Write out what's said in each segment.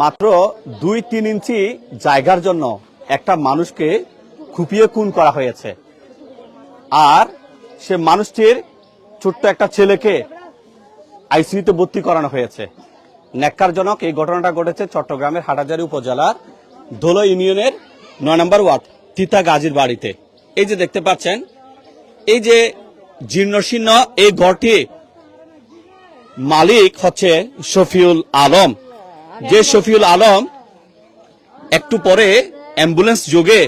মাত্র দুই তিন ইঞ্চি জায়গার জন্য একটা মানুষকে খুপিয়ে খুন করা হয়েছে। আর সে মানুষটির ছোট্ট একটা ছেলেকে আইসিইউতে ভর্তি করানো হয়েছে। ন্যাক্কারজনক এই ঘটনাটা ঘটেছে চট্টগ্রামের হাটাজারি উপজেলার ধোলো ইউনিয়নের নয় নম্বর ওয়ার্ড, তিতা গাজীর বাড়িতে। এই যে দেখতে পাচ্ছেন, এই যে জীর্ণশীর্ণ এই ঘরটি মালিক হচ্ছে শফিউল আলম। যে শফিউল আলম একটু পরে অ্যাম্বুলেন্স যোগে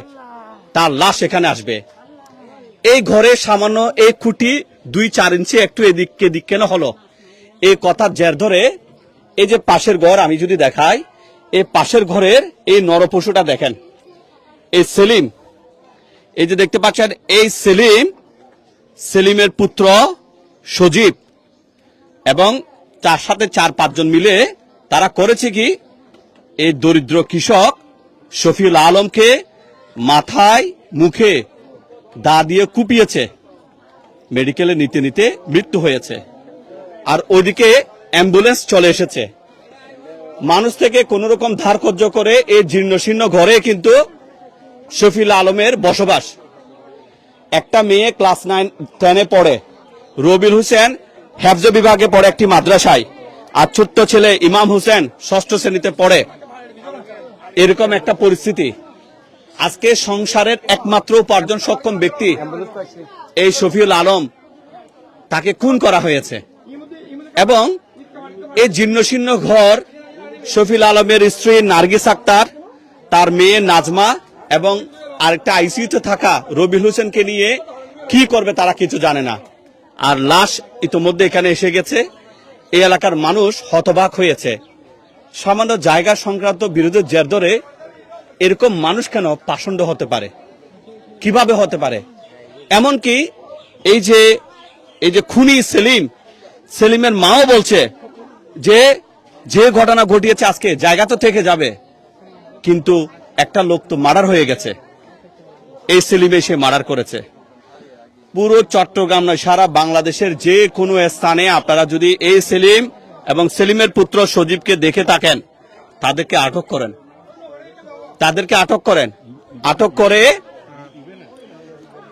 তার লাশ এখানে আসবে। এই ঘরে সামান্য এই খুঁটি দুই চার ইঞ্চি একটু এদিককে দিক কেন হলো। এই কথার জের ধরে এই যে পাশের ঘর আমি যদি দেখাই, এই পাশের ঘরের এই নরপশুটা দেখেন। এই সেলিম, এই যে দেখতে পাচ্ছেন, এই সেলিম, সেলিমের পুত্র সজীব এবং তার সাথে চার পাঁচজন মিলে তারা করেছে কি? এই দরিদ্র কৃষক শফিউল আলমকে মাথায় মুখে দা দিয়ে কুপিয়েছে। মেডিকেলে নিতে নিতে মৃত্যু হয়েছে। আর ওইদিকে অ্যাম্বুলেন্স চলে এসেছে। মানুষ থেকে কোন রকম ধার কর্য করে এই জীর্ণশীর্ণ ঘরে কিন্তু শফিল আলমের বসবাস। একটা মেয়ে ক্লাস নাইন, টেনে পড়ে। রবিল হোসেন হেফজ বিভাগে পড়ে একটি মাদ্রাসায়। আর ছোট্ট ছেলে ইমাম হোসেন ষষ্ঠ শ্রেণীতে পড়ে। এরকম একটা পরিস্থিতি। আজকে সংসারের একমাত্র উপার্জন সক্ষম ব্যক্তি এই শফিউল আলম, তাকে খুন করা হয়েছে। এবং এই জীর্ণশীর্ণ ঘর শফিল আলমের স্ত্রী নার্গিস আক্তার, তার মেয়ে নাজমা এবং আরেকটা আইসিইউতে থাকা রবিল হোসেনকে নিয়ে কি করবে তারা কিছু জানে না। আর লাশ ইতোমধ্যে এখানে এসে গেছে। এই এলাকার মানুষ হতবাক হয়েছে। সামান্য জায়গা সংক্রান্ত বিরোধের জের ধরে এরকম মানুষ কেন পাষণ্ড হতে পারে? কীভাবে হতে পারে? এমনকি এই যে এই যে খুনি সেলিম, সেলিমের মাও বলছে যে যে ঘটনা ঘটিয়েছে আজকে জায়গা তো থেকে যাবে, কিন্তু একটা লোক তো মার্ডার হয়ে গেছে। এই সেলিমে সে মার্ডার করেছে। পুরো চট্টগ্রাম নয়, সারা বাংলাদেশের যে কোনো স্থানে আপনারা যদি এই সেলিম এবং সেলিমের পুত্র সজীবকে দেখে থাকেন, তাদেরকে আটক করেন। তাদেরকে আটক করেন। আটক করে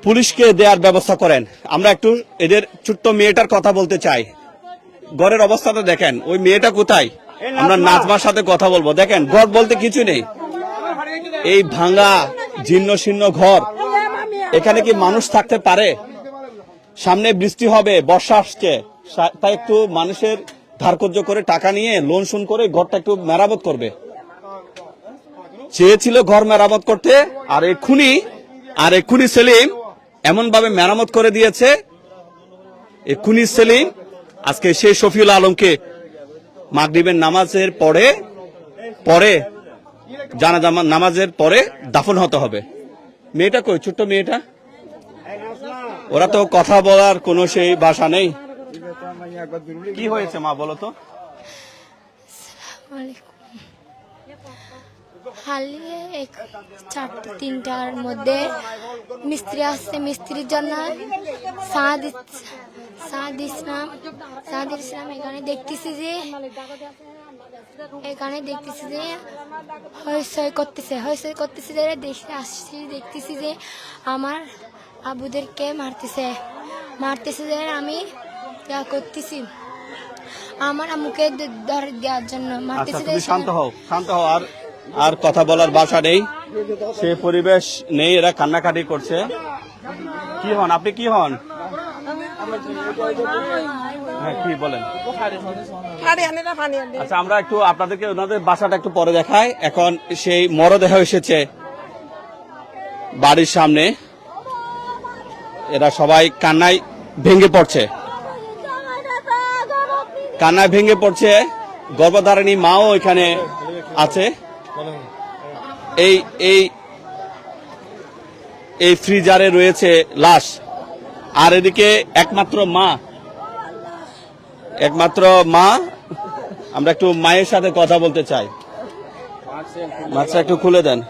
পুলিশকে দেওয়ার ব্যবস্থা করেন। আমরা একটু এদের ছোট্ট মেয়েটার কথা বলতে চাই। ঘরের অবস্থাটা দেখেন, ওই মেয়েটা কোথায়? আমরা নাজমার সাথে কথা বলব। দেখেন, ঘর বলতে কিছু নেই। এই ভাঙা জীর্ণ ঘর। এখানে কি মানুষ থাকতে পারে? সামনে বৃষ্টি হবে, বর্ষা আসছে। তাই একটু মানুষের ধারকর্য করে টাকা নিয়ে লোন শুন করে ঘরটা একটু মেরামত করবে। চেয়েছিল ঘর মেরামত করতে, আর এক্ষুনি আর এক্ষুনি সেলিম এমন ভাবে মেরামত করে দিয়েছে। এক্ষুনি সেলিম, আজকে সেই শফিউল আলমকে মাগরিবের নামাজের পরে পরে জানা নামাজের পরে দাফন হতে হবে। মেয়েটা কই? ছোট্ট মেয়েটা? ওরা তো কথা বলার কোনো সেই ভাষা নেই। কি হয়েছে মা বলো তো? হালিয়ে এক চারটে তিনটার মধ্যে মিস্ত্রি আসছে মিস্ত্রির জন্য সাদ সাদ ইসলাম সাদ ইসলাম এখানে দেখতেছি যে এখানে দেখতেছি যে হইসই করতেছে হইসই করতেছে যে দেখে আসছি দেখতেছি যে আমার আবুদেরকে মারতেছে। মারতেছে যে আমি যা করতেছি। আমার আম্মুকে ধরে দেওয়ার জন্য আচ্ছা মারতেছে তুমি শান্ত হও শান্ত হও। আর আর কথা বলার ভাষা নেই। সে পরিবেশ নেই এরা কান্নাকাটি করছে। কি হন? আপনি কি হন? হ্যাঁ কি বলেন? আচ্ছা আমরা একটু আপনাদেরকে ওনাদের বাসাটা একটু পরে দেখাই। এখন সেই মরদেহ এসেছে বাড়ির সামনে। এরা সবাই কান্নায় ভেঙে পড়ছে। কান্নায় ভেঙে পড়ছে। গর্ভধারিণী মাও এখানে আছে। এই এই এই ফ্রিজারে রয়েছে লাশ। আর এদিকে একমাত্র মা। একমাত্র মা। আমরা একটু মায়ের সাথে কথা বলতে চাই। মাছটা একটু খুলে দেন।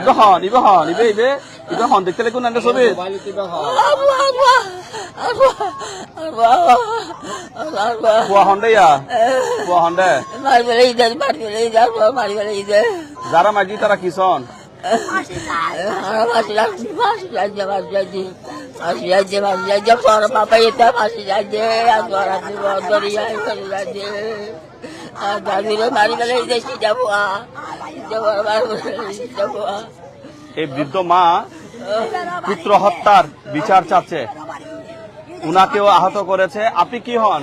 ইবে হন ইবে হন ইবে ইবে। ইবে হন দেখতে লেগুন একটা ছবি। আবু আবু কুয়া হন্ডে ইয়া কুয়া হন্ডে যারা মাঝি তারা কিসন যাব যাব এই বৃদ্ধ মা পুত্র হত্যার বিচার চাচ্ছে। উনাকেও আহত করেছে। আপনি কি হন?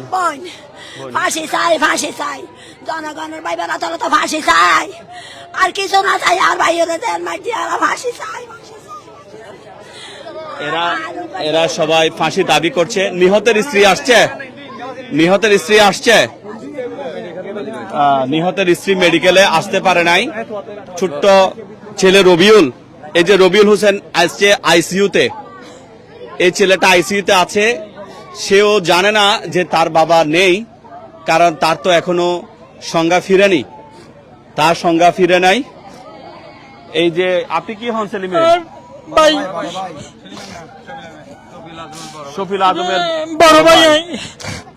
ফাঁসি চাই ফাঁসি চাই। জনগণের বাইবের আদালত ফাঁসি চাই। আর কিছু না চাই আর বাইরে দেন মাঝে আর ফাঁসি চাই। এরা এরা সবাই ফাঁসি দাবি করছে। নিহতের স্ত্রী আসছে? নিহতের স্ত্রী আসছে? নিহতের স্ত্রী মেডিকেলে আসতে পারে নাই। ছোট্ট ছেলে রবিউল, এই যে রবিউল হোসেন আসছে আইসিইউতে। এই ছেলেটা আইসিইউতে আছে, সেও জানে না যে তার বাবা নেই, কারণ তার তো এখনও সংজ্ঞা ফিরেনি। তার সংজ্ঞা ফিরে নাই। এই যে, আপনি কি হন সেলিমের ভাই। শফিল আজমের বড় ভাই।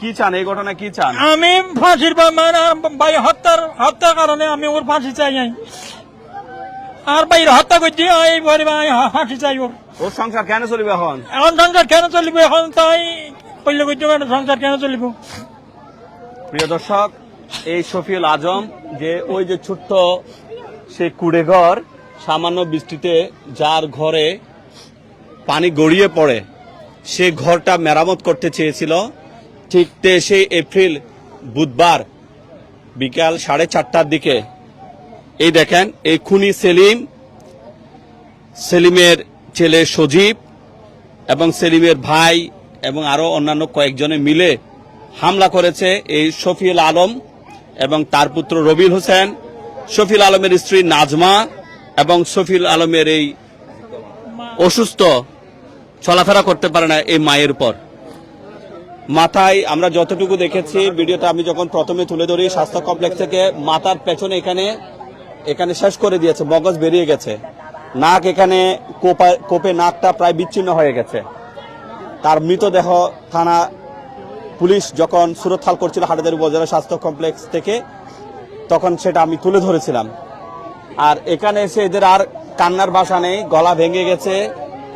কি চান এই ঘটনা কি চান? আমি ফাঁসির মানে ভাই হত্যার হত্যার কারণে আমি ওর ফাঁসি চাই আর ভাই হত্যা করছি এই পরে ভাই ফাঁসি চাই ওর। ওর সংসার কেন চলবে এখন? এখন সংসার কেন চলিব? এখন তাই কইলে করতে পারে সংসার কেন চলিব? প্রিয় দর্শক এই শফিউল আজম যে ওই যে ছোট্ট সে কুড়ে ঘর সামান্য বৃষ্টিতে যার ঘরে পানি গড়িয়ে পড়ে সে ঘরটা মেরামত করতে চেয়েছিল। ঠিক। তেইশে এপ্রিল বুধবার বিকাল সাড়ে চারটার দিকে। এই দেখেন এই খুনি সেলিম সেলিমের ছেলে সজীব এবং সেলিমের ভাই এবং আরও অন্যান্য কয়েকজনে মিলে হামলা করেছে এই শফিউল আলম এবং তার পুত্র রবিল হোসেন শফিল আলমের স্ত্রী নাজমা এবং শফিল আলমের এই অসুস্থ চলাফেরা করতে পারে না এই মায়ের পর মাথায় আমরা যতটুকু দেখেছি ভিডিওটা আমি যখন প্রথমে তুলে ধরি, স্বাস্থ্য কমপ্লেক্স থেকে মাথার পেছনে এখানে এখানে শেষ করে দিয়েছে, মগজ বেরিয়ে গেছে। নাক এখানে কোপা- কোপে নাকটা প্রায় বিচ্ছিন্ন হয়ে গেছে। তার মৃতদেহ থানা পুলিশ যখন সুরতহাল করছিল হাটাদারি উপজেলা স্বাস্থ্য কমপ্লেক্স থেকে, তখন সেটা আমি তুলে ধরেছিলাম। আর এখানে এসে এদের আর কান্নার ভাষা নেই, গলা ভেঙে গেছে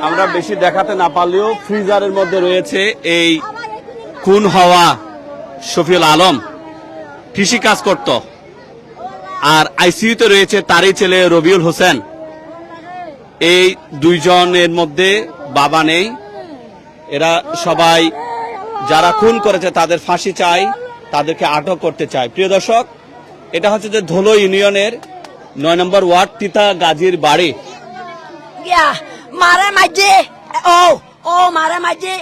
আমরা বেশি দেখাতে না পারলেও ফ্রিজারের মধ্যে রয়েছে এই খুন হওয়া শফিউল আলম। কৃষি কাজ করত। আর আইসিইউতে রয়েছে তারই ছেলে রবিউল হোসেন। এই দুইজনের মধ্যে বাবা নেই। এরা সবাই যারা খুন করেছে তাদের ফাঁসি চাই তাদেরকে আটক করতে চায়। প্রিয় দর্শক, এটা হচ্ছে যে ধুলো ইউনিয়নের নয় নম্বর ওয়ার্ড তিতা গাজীর বাড়ি। মারে মাঝে ও ও মারে মাঝে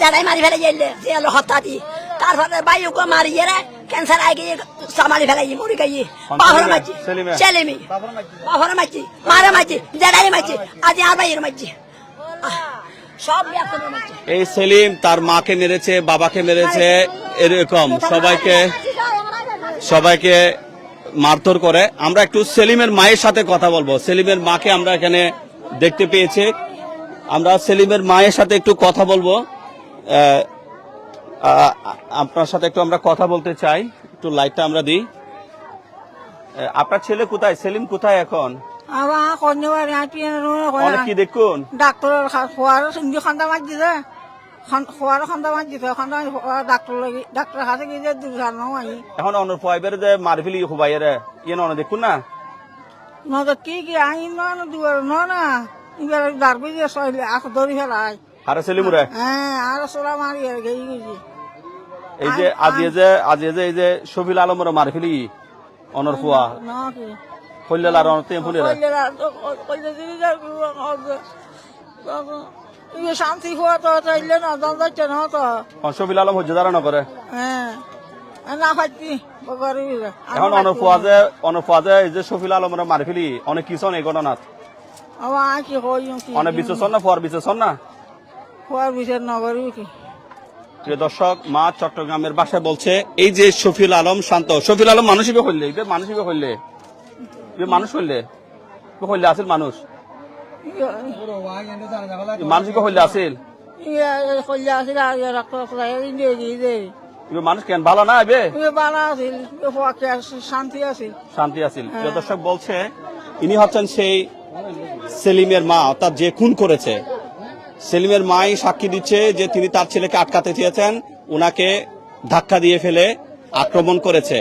যারাই মারি ফেলে যাইলে জেল হত্যা দি। তারপরে বায়ুকে মারি রে ক্যান্সার আগে সামারি ফেলাই মরি গাই বাহর মাঝে সেলিমে? সেলিমি বাহর মাঝে মারে মাঝে যারাই মাঝে আজ আর ব্যাপারে মাঝে এই সেলিম তার মাকে মেরেছে বাবাকে মেরেছে এরকম। সবাইকে সবাইকে মারধর করে। আমরা একটু সেলিমের মায়ের সাথে কথা বলব। সেলিমের মাকে আমরা এখানে দেখতে পেয়েছে। আমরা সেলিমের মায়ের সাথে একটু কথা বলব। আপনার সাথে একটু আমরা কথা বলতে চাই। একটু লাইটটা আমরা দিই। আপনার ছেলে কোথায়? সেলিম কোথায় এখন? অনেক কি দেখুন? ডাক্তার খোয়ার খান্দা মাছ দিছে খোয়ার খান্দা মাছ দিছে খান্দা ডাক্তার লাগি ডাক্তার হাতে গিয়ে এখন অনর পয়বের যে মারফিলি হুবাইয়ের ইয়ে দেখুন না? নজর কি কি আই নয় দুয়ার ন না এবার দিয়ে সইলে আখ ধরি ফেলাই। আরে হ্যাঁ আর সোলা মারি আর গেই গেছি। এই যে আজিয়ে যে আজিয়ে যে এই যে শফিল আলমর মারফিলি অনর ফুয়া। ন কি? কইলে ইয়ে শান্তি হওয়া তো না তো। শফিল আলম নগরে হ্যাঁ না এখন অনফুয়াজে অনফুয়াজে এই যে শফিল আলমের মারি ফেলি অনেক কিসন এই ঘটনাত। আমার কি কই কি অনেক বিশেষণ না ফুয়ার বিশেষণ না? খোয়ার বিচার নগরিব কি? প্রিয় দর্শক মা চট্টগ্রামের বাসায় বলছে এই যে শফিল আলম শান্ত শফিল আলম মানুষ হিসেবে হইলে মানুষ হিসেবে হইলে মানুষ হইলে হইলে আসিল মানুষ? মানুষ হইলে আসিল ইয়ে কইলে মানুষ কেন? ভালো না আছিল শান্তি আছিল শান্তি আছিল দর্শক বলছে ইনি হচ্ছেন সেই সেলিমের মা অর্থাৎ যে খুন করেছে। সেলিমের মাই সাক্ষী দিচ্ছে যে তিনি তার ছেলেকে আটকাতে চেয়েছেন উনাকে ধাক্কা দিয়ে ফেলে আক্রমণ করেছে।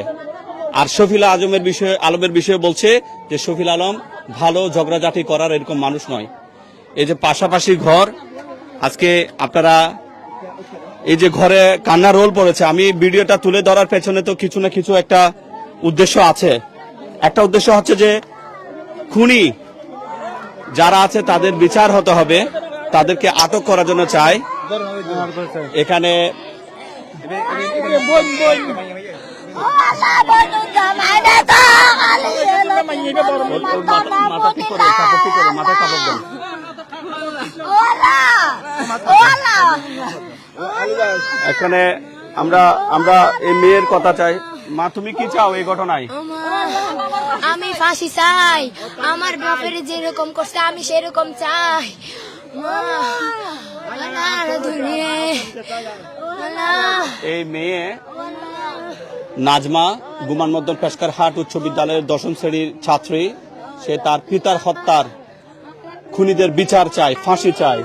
আর শফিল আজমের বিষয়ে আলমের বিষয়ে বলছে যে শফিল আলম ভালো ঝগড়াঝাটি করার এরকম মানুষ নয়। এই যে পাশাপাশি ঘর আজকে আপনারা এই যে ঘরে কান্না রোল পড়েছে আমি ভিডিওটা তুলে ধরার পেছনে তো কিছু না কিছু একটা উদ্দেশ্য আছে। একটা উদ্দেশ্য হচ্ছে যে খুনি যারা আছে তাদের বিচার হতে হবে তাদেরকে আটক করার জন্য চাই। এখানে মাথা ঠিক করে কাপড় ঠিক করে মাথায় কাপড় দেন এখানে আমরা আমরা এই মেয়ের কথা চাই। মা তুমি কি চাও এই ঘটনায়? আমি ফাঁসি চাই। আমার বাপের যেরকম করছে আমি সেরকম চাই। এই মেয়ে নাজমা গুমান মদন পেশকার হাট উচ্চ বিদ্যালয়ের দশম শ্রেণির ছাত্রী। সে তার পিতার হত্যার খুনিদের বিচার চায় ফাঁসি চায়।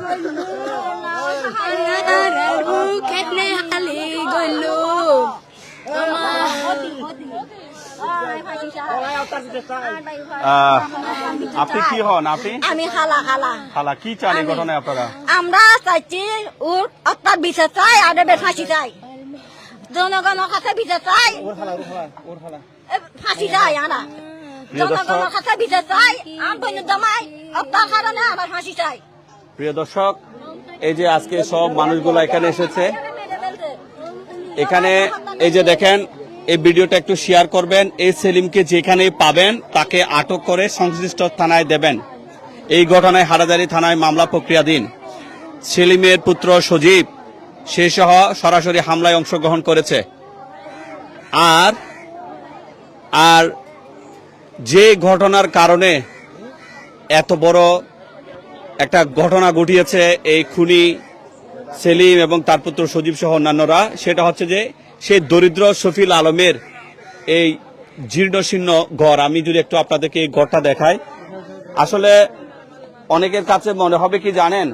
আপনি কি হন আপনি? আমি খালা খালা। খালা কি চান এই ঘটনায় আপনারা? আমরা চাইছি ওর আপনার বিচার চাই আর ফাঁসি চাই। জনগণের কাছে বিচার চাই। ফাঁসি চাই আনা। প্রিয় দর্শক- জনগণের কাছে বিচার চাই জামাই কারণে আমার ফাঁসি চাই। প্রিয় দর্শক এই যে আজকে সব মানুষগুলো এখানে এসেছে এখানে এই যে দেখেন এই ভিডিওটা একটু শেয়ার করবেন। এই সেলিমকে যেখানে পাবেন, তাকে আটক করে সংশ্লিষ্ট থানায় দেবেন। এই ঘটনায় হারাদারি থানায় মামলা প্রক্রিয়াধীন। সেলিমের পুত্র সজীব, সে সহ সরাসরি হামলায় অংশগ্রহণ করেছে। আর আর যে ঘটনার কারণে এত বড় একটা ঘটনা ঘটিয়েছে এই খুনি সেলিম এবং তার পুত্র সজীব সহ অন্যান্যরা, সেটা হচ্ছে যে সেই দরিদ্র শফিল আলমের এই জীর্ণশীর্ণ ঘর। আমি যদি একটু আপনাদেরকে এই ঘরটা দেখাই। আসলে অনেকের কাছে মনে হবে কি জানেন?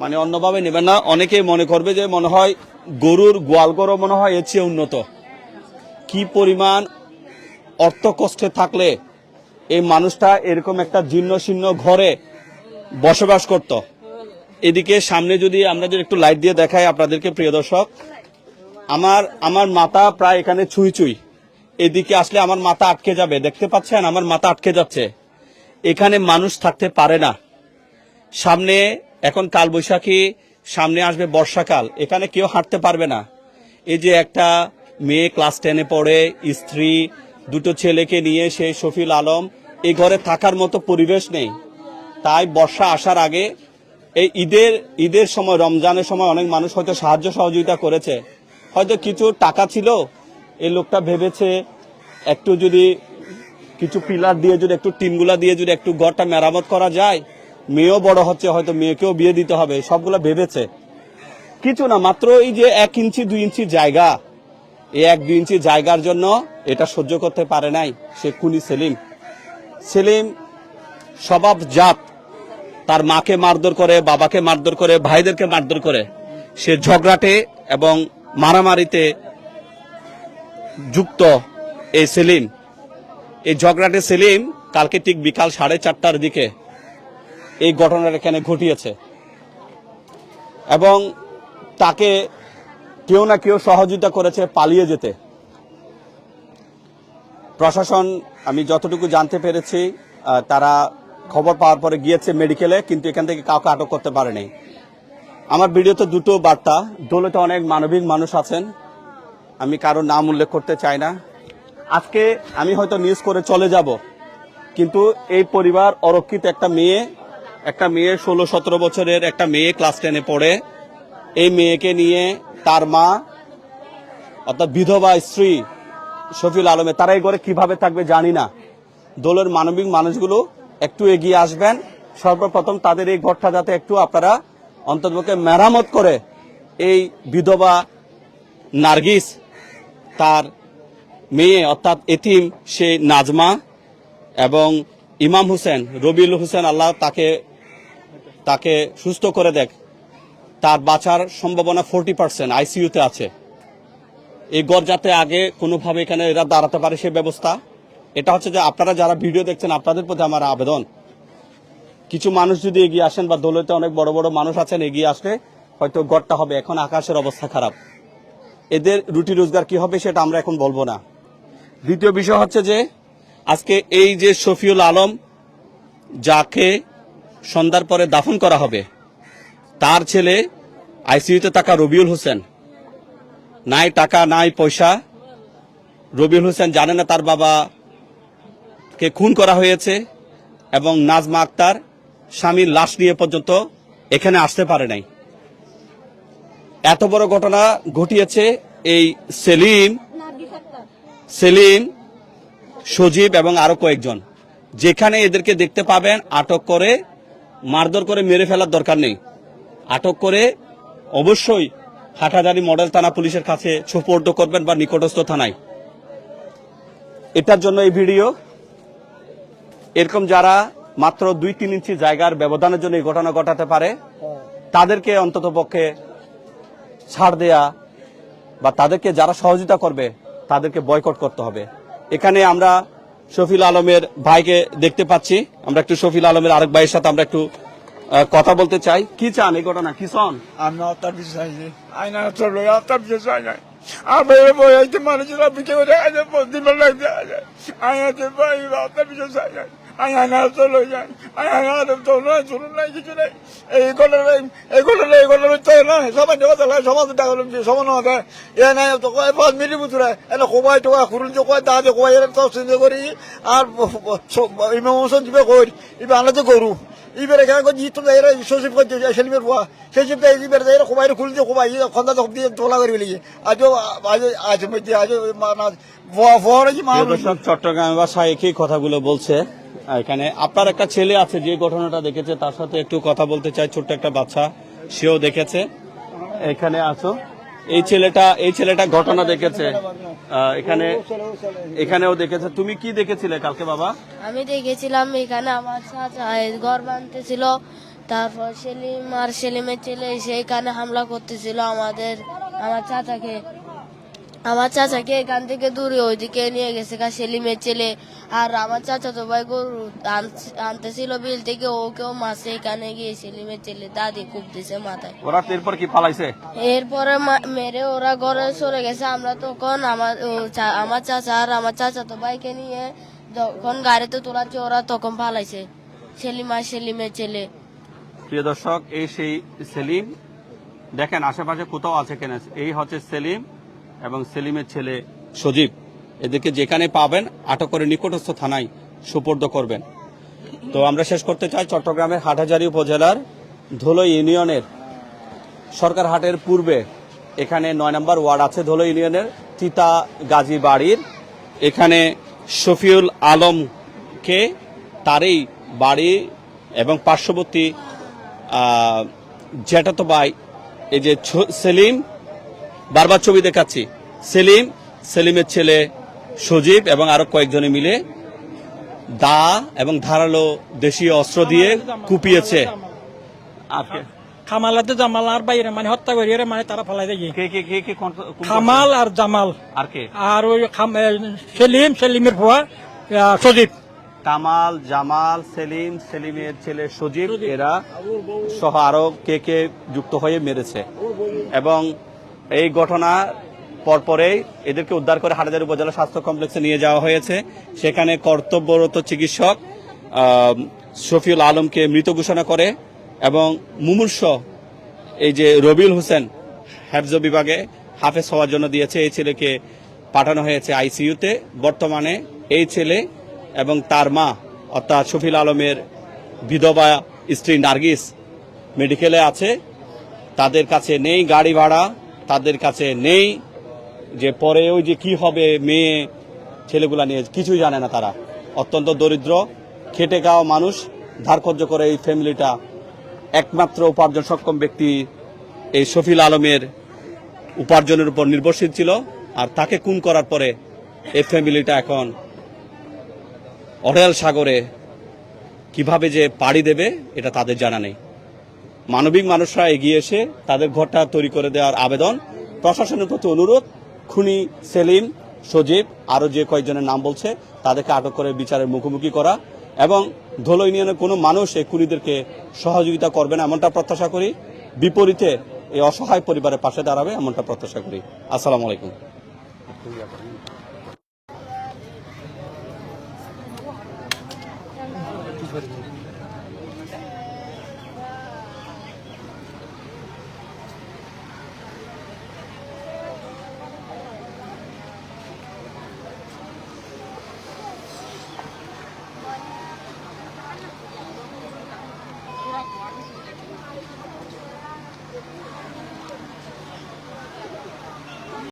মানে অন্যভাবে নেবেন না। অনেকেই মনে করবে যে মনে হয় গরুর গোয়ালঘরও মনে হয় এর চেয়ে উন্নত। কি পরিমাণ অর্থ কষ্টে থাকলে এই মানুষটা এরকম একটা জীর্ণ শীর্ণ ঘরে বসবাস করত। এদিকে সামনে যদি আমরা যদি একটু লাইট দিয়ে দেখাই আপনাদেরকে, প্রিয় দর্শক। আমার আমার মাথা প্রায় এখানে ছুঁই ছুঁই। এদিকে আসলে আমার মাথা আটকে যাবে, দেখতে পাচ্ছেন? আমার মাথা আটকে যাচ্ছে। এখানে মানুষ থাকতে পারে না। সামনে, এখন কাল বৈশাখী সামনে আসবে বর্ষাকাল। এখানে কেউ হাঁটতে পারবে না। এই যে একটা মেয়ে ক্লাস টেনে পড়ে, স্ত্রী, দুটো ছেলেকে নিয়ে সে শফিল আলম এই ঘরে থাকার মতো পরিবেশ নেই। তাই বর্ষা আসার আগে, এই ঈদের ঈদের সময়, রমজানের সময় অনেক মানুষ হয়তো সাহায্য সহযোগিতা করেছে। হয়তো কিছু টাকা ছিল, এই লোকটা ভেবেছে একটু যদি কিছু পিলার দিয়ে যদি একটু টিনগুলা দিয়ে যদি একটু ঘরটা মেরামত করা যায়, মেয়েও বড় হচ্ছে, হয়তো মেয়েকেও বিয়ে দিতে হবে, সবগুলা ভেবেছে। কিছু না, মাত্র এই যে এক ইঞ্চি, দুই ইঞ্চি জায়গা। এই এক দুই ইঞ্চি জায়গার জন্য এটা সহ্য করতে পারে নাই সে খুনি সেলিম। সেলিম স্বভাব জাত। তার মাকে মারধর করে, বাবাকে মারধর করে, ভাইদেরকে মারধর করে। সে ঝগড়াটে এবং মারামারিতে যুক্ত এই সেলিম। এই ঝগড়াটে সেলিম কালকে ঠিক বিকাল সাড়ে চারটার দিকে এই ঘটনাটা এখানে ঘটিয়েছে। এবং তাকে কেউ না কেউ সহযোগিতা করেছে পালিয়ে যেতে। প্রশাসন, আমি যতটুকু জানতে পেরেছি তারা খবর পাওয়ার পরে গিয়েছে মেডিকেলে, কিন্তু এখান থেকে কাউকে আটক করতে পারেনি। আমার ভিডিওতে দুটো বার্তা। দৌলতে অনেক মানবিক মানুষ আছেন। আমি কারও নাম উল্লেখ করতে চাই না। আজকে আমি হয়তো নিউজ করে চলে যাব। কিন্তু এই পরিবার অরক্ষিত একটা মেয়ে একটা মেয়ে ষোলো সতেরো বছরের একটা মেয়ে ক্লাস টেনে পড়ে। এই মেয়েকে নিয়ে তার মা, অর্থাৎ বিধবা স্ত্রী শফিউল আলমে, তারা এই ঘরে কীভাবে থাকবে জানি না। দলের মানবিক মানুষগুলো একটু এগিয়ে আসবেন। সর্বপ্রথম তাদের এই ঘরটা যাতে একটু আপনারা অন্তর্পক্ষে মেরামত করে এই বিধবা নার্গিস, তার মেয়ে অর্থাৎ এতিম, সে নাজমা এবং ইমাম হোসেন, রবিউল হোসেন, আল্লাহ তাকে তাকে সুস্থ করে দেখ। তার বাঁচার সম্ভাবনা ফোরটি পার্সেন্ট আইসিইউতে আছে। এই গড় যাতে আগে কোনোভাবে এখানে এরা দাঁড়াতে পারে সে ব্যবস্থা। এটা হচ্ছে যে আপনারা যারা ভিডিও দেখছেন, আপনাদের প্রতি আমার আবেদন। কিছু মানুষ যদি এগিয়ে আসেন বা দৌলতে অনেক বড় বড় মানুষ আছেন, এগিয়ে আসলে হয়তো গড়টা হবে। এখন আকাশের অবস্থা খারাপ। এদের রুটি রোজগার কি হবে সেটা আমরা এখন বলব না। দ্বিতীয় বিষয় হচ্ছে যে, আজকে এই যে শফিউল আলম যাকে সন্ধ্যার পরে দাফন করা হবে, তার ছেলে আইসিইউতে থাকা রবিউল হোসেন। নাই টাকা, নাই পয়সা। রবিউল হোসেন জানে না তার বাবা কে খুন করা হয়েছে এবং নাজমা আক্তার স্বামীর লাশ নিয়ে পর্যন্ত এখানে আসতে পারে নাই। এত বড় ঘটনা ঘটিয়েছে এই সেলিম সেলিম, সজীব এবং আরও কয়েকজন। যেখানে এদেরকে দেখতে পাবেন আটক করে, মারধর করে, মেরে ফেলার দরকার নেই। আটক করে অবশ্যই হাটাজারি মডেল থানা পুলিশের কাছে সুপর্দ করবেন বা নিকটস্থ থানায়। এটার জন্য এই ভিডিও। এরকম যারা মাত্র দুই তিন ইঞ্চি জায়গার ব্যবধানের জন্য এই ঘটনা ঘটাতে পারে। তাদেরকে অন্তত পক্ষে ছাড় দেয়া বা তাদেরকে যারা সহযোগিতা করবে, তাদেরকে বয়কট করতে হবে। এখানে আমরা শফিল আলমের ভাইকে দেখতে পাচ্ছি। আমরা একটু শফিল আলমের আরেক ভাইয়ের সাথে আমরা একটু কথা বলতে চাই। কি চান এই ঘটনা? কি চান? আমি অত্যার চাইছি আইনা চলো অত্যার চাই নাই। আমি বই মানুষের পিছু আইনা চলো আই আইনা চলো নাই চলো নাই কিছু নাই। এই গলের এই গলের এই গলের তো না সবাই নেওয়া তাহলে সমাজ টাকা সমান হবে এ নাই তো কয় পাঁচ মিলি বুতুরা এনে কোবাই টোকা খুরুল যে কয় তাহলে কোবাই এর তো চিন্তা করি, আর ইমাম হোসেন করি ইবে আনা তো গরু ইবেরে কেন কই জিত দাইরা সচিব কই সেলিমের বুয়া সচিব দাই ইবেরে দাইরা কুবাইরে খুল দিয়ে কুবাই খন্দা দখ দিয়ে তোলা করে ফেলি আজ আজ আজ মধ্যে আজ মানা বুয়া বুয়া রে মা চট্টগ্রাম ভাষায় একই কথাগুলো বলছে। এখানে আপনার একটা ছেলে আছে, যে ঘটনাটা দেখেছে, তার সাথে একটু কথা বলতে চাই। ছোট্ট একটা বাচ্চা, সেও দেখেছে। এখানে আছো? এই ছেলেটা এই ছেলেটা ঘটনা দেখেছে। এখানে, এখানেও দেখেছে। তুমি কি দেখেছিলে কালকে, বাবা? আমি দেখেছিলাম এখানে আমার চাচা ঘর বানতেছিল তারপর সেলিম আর সেলিমের ছেলে সেইখানে হামলা করতেছিল আমাদের, আমার চাচাকে। আমার চাচাকে এখান থেকে দূরে ওইদিকে নিয়ে গেছে গা সেলিমের ছেলে। আর আমার চাচা তো ভাই গরু আন- আনতেছিল বিল থেকে ওকেও মাসে এখানে গিয়ে সেলিমের ছেলে দাদি খুব দিছে মাথায়। ওরা এরপর কি পালাইছে? এরপরে মেরে ওরা ঘরে চলে গেছে। আমরা তখন আমার আমার চাচা আর আমার চাচা তো বাইকে নিয়ে যখন গাড়িতে তোলাচ্ছে ওরা তখন পালাইছে। সেলিম আর সেলিমের ছেলে। প্রিয় দর্শক এই সেই সেলিম দেখেন আশেপাশে কোথাও আছে কেন? এই হচ্ছে সেলিম এবং সেলিমের ছেলে সজীব। এদেরকে যেখানে পাবেন, আটক করে নিকটস্থ থানায় সুপর্দ করবেন। তো আমরা শেষ করতে চাই চট্টগ্রামের হাটহাজারী উপজেলার ধুলো ইউনিয়নের সরকার হাটের পূর্বে। এখানে নয় নম্বর ওয়ার্ড আছে ধুলো ইউনিয়নের তিতা গাজী বাড়ির। এখানে শফিউল আলমকে তারই বাড়ি এবং পার্শ্ববর্তী জ্যাঠাতো ভাই, এই যে সেলিম বারবার ছবি দেখাচ্ছি। সেলিম সেলিমের ছেলে সজীব এবং আরও কয়েকজনে মিলে দা এবং ধারালো দেশীয় অস্ত্র দিয়ে কুপিয়েছে। আর কে- খামালাতে জামাল আর বাইরে মানে হত্যা করিয়ে মানে তারা ফেলাই দেয়। কে কে কে কে কোন- কোন- খামাল আর জামাল। আর কে? আর ওই খাম- সেলিম সেলিমের ভুয়া সজীব। কামাল জামাল সেলিম সেলিমের ছেলে সজীব। এরা সহ আরও কে কে যুক্ত হয়ে মেরেছে। এবং এই ঘটনা পরপরেই এদেরকে উদ্ধার করে হাটাজারি উপজেলা স্বাস্থ্য কমপ্লেক্সে নিয়ে যাওয়া হয়েছে। সেখানে কর্তব্যরত চিকিৎসক শফিউল আলমকে মৃত ঘোষণা করে এবং মুমূর্ষ এই যে রবিউল হোসেন হ্যাফজ বিভাগে হাফেজ হওয়ার জন্য দিয়েছে, এই ছেলেকে পাঠানো হয়েছে আইসিইউতে। বর্তমানে এই ছেলে এবং তার মা, অর্থাৎ শফিল আলমের বিধবা স্ত্রী নার্গিস মেডিকেলে আছে। তাদের কাছে নেই গাড়ি ভাড়া। তাদের কাছে নেই যে পরে ওই যে কি হবে মেয়ে ছেলেগুলা নিয়ে কিছুই জানে না তারা। অত্যন্ত দরিদ্র, খেটে খাওয়া মানুষ, ধারকর্য করে এই ফ্যামিলিটা। একমাত্র উপার্জন সক্ষম ব্যক্তি এই শফিল আলমের উপার্জনের উপর নির্ভরশীল ছিল আর তাকে খুন করার পরে এই ফ্যামিলিটা এখন অরেল সাগরে কীভাবে যে পাড়ি দেবে, এটা তাদের জানা নেই। মানবিক মানুষরা এগিয়ে এসে তাদের ঘরটা তৈরি করে দেওয়ার আবেদন। প্রশাসনের প্রতি অনুরোধ, খুনি সেলিম, সজীব, আরও যে কয়েকজনের নাম বলছে, তাদেরকে আটক করে বিচারের মুখোমুখি করা এবং ধুলো ইউনিয়নের কোনো মানুষ এই খুনিদেরকে সহযোগিতা করবে না, এমনটা প্রত্যাশা করি। বিপরীতে এই অসহায় পরিবারের পাশে দাঁড়াবে, এমনটা প্রত্যাশা করি। আসসালামু আলাইকুম।